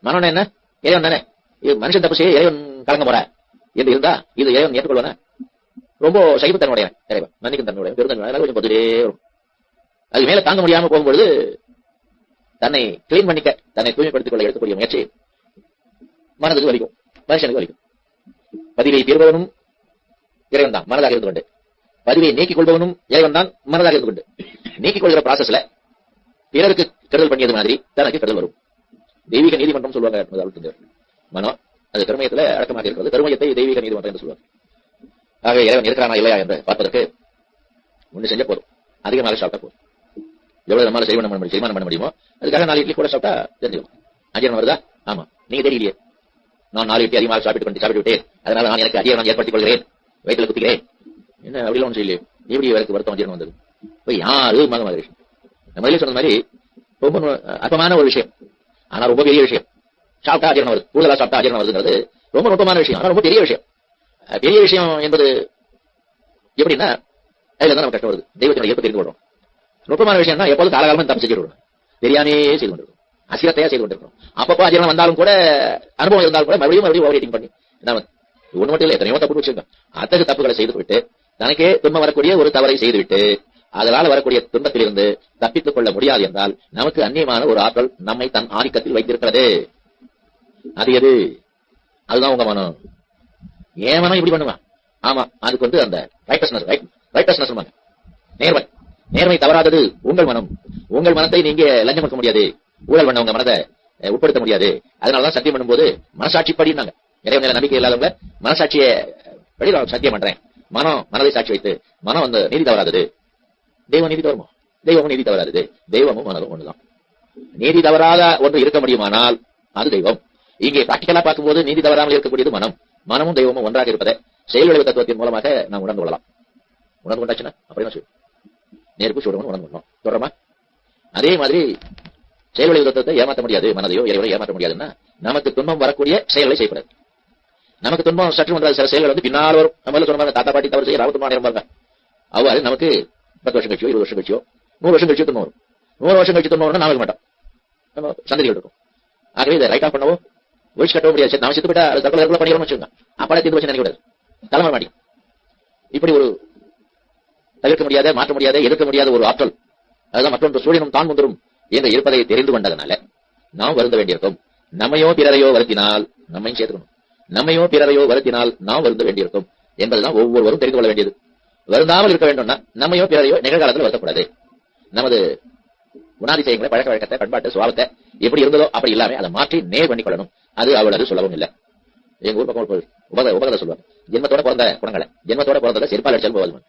மனம் என்ன? இறைவன் தானே. இது மனுஷன் தப்பு செய்ய இறைவன் கலங்க போற. என்று இருந்தா இது இறைவன் ஏற்றுக்கொள்வானா? ரொம்ப சகிப்புத்தன்மையுடைய இறைவன். மன்னிக்கும் தன்மையுடைய பெருந்தன்மை கொஞ்சம் பொதுவே வரும் அது மேல தாங்க முடியாம போகும்பொழுது தன்னை கிளீன் பண்ணிக்க தன்னை தூய்மைப்படுத்திக் கொள்ள எடுக்கக்கூடிய முயற்சி மனதுக்கு வலிக்கும். மனுஷனுக்கு வலிக்கும். பதிவை தீர்பவனும் இறைவன் தான் மனதாக இருந்து கொண்டு. பதிவை நீக்கிக் கொள்பவனும் இறைவன் தான் மனதாக இருந்து கொண்டு. நீக்கிக் கொள்கிற ப்ராசஸ்ல பிறருக்கு கெடுதல் பண்ணியது மாதிரி தனக்கு கெடுதல் வரும். தெய்வீக நீதிமன்றம் சொல்லுவாங்க மனோ தெரிஞ்சவர். மனம் அது கருமையத்துல அடக்கமாக இருக்கிறது. கருமையத்தை தெய்வீக நீதிமன்றம் என்று சொல்லுவாங்க. ஆக இறைவன் இருக்கிறானா இல்லையா என்று பார்ப்பதற்கு ஒண்ணு செஞ்ச போதும். அதிகமாக சாப்பிட்டா போதும். எவ்வளவு நம்மளால செரிமானம் பண்ண முடியும் செரிமானம் பண்ண முடியுமோ அதுக்காக நாலு இட்லி கூட சாப்பிட்டா தெரிஞ்சுக்கும். அஜீரணம் வருதா? ஆமா. நீங்க தெரியலையே நான் நாலு இட்லி அதிகமாக சாப்பிட்டு கொண்டு சாப்பிட்டு விட்டேன். அதனால நான் எனக்கு அஜீரணம் ஏற்படுத்திக் கொள்கிறேன் வயிற்றுல குத்திக்கிறேன். என்ன அப்படிலாம் ஒன்றும் செய்யலையே. எப்படி எனக்கு வருத்தம் அஜீரணம் வந்தது? இப்ப யாரு மக மாதிரி நம்ம முதல்ல சொன்ன மாதிரி ரொம்ப அற்பமான ஒரு விஷயம். ஆனா ரொம்ப பெரிய விஷயம். சாப்பிட்டா அஜீரணம் வருது கூடுதலா சாப்பிட்டா அஜீரணம் வருதுங்கிறது ரொம்ப நுட்பமான விஷயம். ஆனா ரொம்ப பெரிய விஷயம். பெரிய விஷயம் என்பது எப்படின்னா அதுல தான் நம்ம கஷ்டம் வருது. தெய்வத்தினுடைய ஏற்ப தெரிந்து கொள்றோம். நுட்பமான விஷயம்னா எப்போதும் காலகாலமா தப்பு செஞ்சு விடணும் தெரியாமே செய்து கொண்டிருக்கும் அசிரத்தையா செய்து கொண்டிருக்கோம் அப்பப்போ அஜீரணம் வந்தாலும் கூட அனுபவம் இருந்தாலும் கூட மறுபடியும் மறுபடியும் ஓவர் பண்ணி என்ன ஒண்ணு மட்டும் இல்ல எத்தனையோ தப்பு வச்சிருக்கோம் அத்தகைய தப்புகளை செய்து விட்டு தனக்கே துன்பம் வரக்கூடிய ஒரு தவறை செய்துவிட்டு அதனால் வரக்கூடிய துன்பத்திலிருந்து தப்பித்துக் கொள்ள முடியாது என்றால் நமக்கு அந்நியமான ஒரு ஆற்றல் நம்மை தன் ஆதிக்கத்தில் வைத்திருக்கிறது. அது எது? அதுதான் உங்க மனம். ஏன் மனம் இப்படி பண்ணுவான் ஆமா அதுக்கு வந்து அந்த ரைட்டஸ்னஸ் ரைட்டஸ்னஸ் நேர்மை. நேர்மை தவறாதது உங்கள் மனம். உங்கள் மனத்தை நீங்க லஞ்சம் கொடுக்க முடியாது. ஊழல் பண்ண உங்க மனதை உட்படுத்த முடியாது. அதனாலதான் சத்தியம் பண்ணும்போது மனசாட்சி படினாங்க நிறைய நேரம் நம்பிக்கை இல்லாதவங்க மனசாட்சியை படி நான் சத்தியம் பண்றேன். மனம் மனதை சாட்சி வைத்து. மனம் வந்து நீதி தவறாதது. தெய்வம் நீதி தவறுமா? தெய்வமும் நீதி தவறாது. தெய்வமும் மனதும் ஒண்ணுதான். நீதி தவறாத ஒன்று இருக்க முடியுமானால் அது தெய்வம். இங்கே பிராக்டிக்கலா பார்க்கும்போது நீதி தவறாமல் இருக்கக்கூடியது மனம். மனமும் தெய்வமும் ஒன்றாக இருப்பதை செயல் விளைவு தத்துவத்தின் மூலமாக நாம் உணர்ந்து கொள்ளலாம். உணர்ந்து கொண்டாச்சுன்னா அப்படின்னா நேருக்கு நெருப்பு உணர்ந்து கொள்ளலாம் தொடரமா? அதே மாதிரி செயல் விளைவு தத்துவத்தை ஏமாற்ற முடியாது. மனதையோ இறைவரை ஏமாற்ற முடியாதுன்னா நமக்கு துன்பம் வரக்கூடிய செயல்களை செய்யக்கூடாது. நமக்கு துன்பம் சற்று வந்தால் சில செயல்கள் வந்து பின்னால் வரும். நம்ம சொன்ன தாத்தா பாட்டி தவறு செய்ய ராவத்துமா நேரம் பாருங்க. அவ்வாறு நமக்கு பத்து வருஷம் கழிச்சோ இருபது வருஷம் கழிச்சோ நூறு வருஷம் கழிச்சோ துன்பம் வரும் நூறு வருஷம் கழிச்சு துன்பம் வரும்னா நாம இருக்க மாட்டோம் நம்ம சந்ததிகள் இருக்கும் ஆகவே இதை ரைட் ஆஃப் பண்ணவோ ஒழிச்சு கட்டவும் முடியாது நாம செத்து போயிட்டா அது தற்கொலை தற்கொலை பண்ணிடுறோம்னு வச்சுக்கோங்க அப்படே தீர்ந்து வச்சு நினைக்கூடாது தலைமை மாடி இப்படி ஒரு தவிர்க்க முடியாத மாற்ற முடியாத எதிர்க்க முடியாத ஒரு ஆற்றல் அதுதான் மற்றொன்று சூரியனும் தான் முந்தரும் என்று இருப்பதை தெரிந்து கொண்டதனால நாம் வருந்த வேண்டியிருக்கும் நம்மையோ பிறரையோ வருத்தினால் நம்மையும் சேர்த்துக்கணும் நம்மையோ பிறரையோ வருத்தினால் நாம் வருந்த வேண்டியிருக்கும் என்பதுதான் ஒவ்வொருவரும் தெரிந்து கொள்ள வேண்டியது வருந்தாமல் இருக்க வேண்டும்னா நம்மையோ பிறரையோ நிகழ்காலத்தில் வருத்தக்கூடாது. நமது குணாதிசயங்களை பழக்க வழக்கத்தை பண்பாட்டு சுவாபத்தை எப்படி இருந்ததோ அப்படி இல்லாம அதை மாற்றி நேர் பண்ணி கொள்ளணும். அது அவ்வளவு சுலபம் இல்லை. எங்க ஊர் பக்கம் உபக உபகதை சொல்லுவாங்க. ஜென்மத்தோட பிறந்த குணங்களை. ஜென்மத்தோட பிறந்ததை செருப்பால் அடிச்சல் போகாது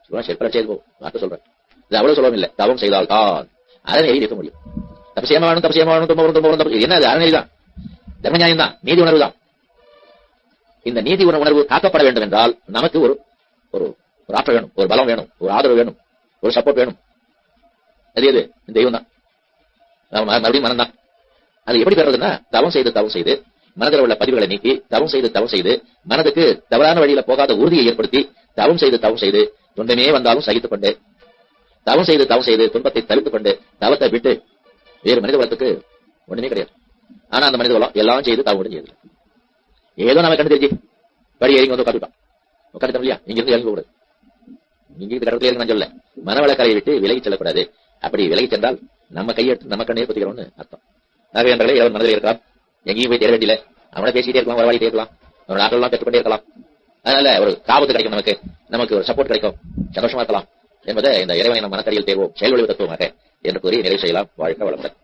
சொல்லுவாங்க செருப்பால் அடிச்சல் போகும் வார்த்தை சொல்றேன். இது அவ்வளவு சுலபம் இல்லை. தவம் செய்தால் தான் அதனை எழுதி இருக்க முடியும். தப்பு செய்யாம வேணும் தப்பு செய்யாம வேணும் துன்பம் துன்பம் தப்பு என்ன அது? அறநெறி தான். தர்ம நியாயம் தான். நீதி உணர்வு தான். இந்த நீதி உண- உணர்வு காக்கப்பட வேண்டும் என்றால் நமக்கு ஒரு ஒரு ஒரு ஆற்றல் வேணும் ஒரு பலம் வேணும் ஒரு ஆதரவு வேணும் ஒரு சப்போர்ட் வேணும். அது எது? இந்த தெய்வம் தான் மறுபடியும் மனம் தான் அது எப்படி பெறதுன்னா தவம் செய்து தவம் செய்து மனதில் உள்ள பதிவுகளை நீக்கி தவம் செய்து தவம் செய்து மனதுக்கு தவறான வழியில போகாத உறுதியை ஏற்படுத்தி தவம் செய்து தவம் செய்து துன்பமே வந்தாலும் சகித்துக் கொண்டு தவம் செய்து தவம் செய்து துன்பத்தை தவித்துக் கொண்டு தவத்தை விட்டு வேறு மனித குலத்துக்கு ஒண்ணுமே கிடையாது. ஆனா அந்த மனித குலம் எல்லாம் செய்து தவம் கூட செய்யுது ஏதோ நம்ம கண்டு தெரிஞ்சு படி ஏறி வந்து உட்காந்துட்டான் உட்காந்துட்டோம் இல்லையா இங்க இருந்து இறங்க கூடாது இங்க இருந்து கடத்துல நான் சொல்ல. மனவளக்கரையை விட்டு விலகி செல்லக்கூடாது. அப்படி விலகி சென்றால் நம்ம கையெடுத்து நம்ம கண்ணையே பத்திக்கிறோம்னு அர்த்தம். ஆகவே என்றாலே இவன் மனதில் இருக்கலாம். எங்கேயும் போய் தேட வேண்டியில அவனை பேசிட்டே இருக்கலாம் வரவாடிட்டே இருக்கலாம் அவனோட ஆற்றலாம் கற்றுக்கொண்டே இருக்கலாம். அதனால ஒரு காபத்து கிடைக்கும் நமக்கு. நமக்கு ஒரு சப்போர்ட் கிடைக்கும். சந்தோஷமா இருக்கலாம். என்பதை இந்த இறைவனை நம் மனக்கடியில் தேர்வோம் செயல் தத்துவமாக என்று கூறி நிறைவு செய்யலாம். வாழ்க்கை வளமுடன்.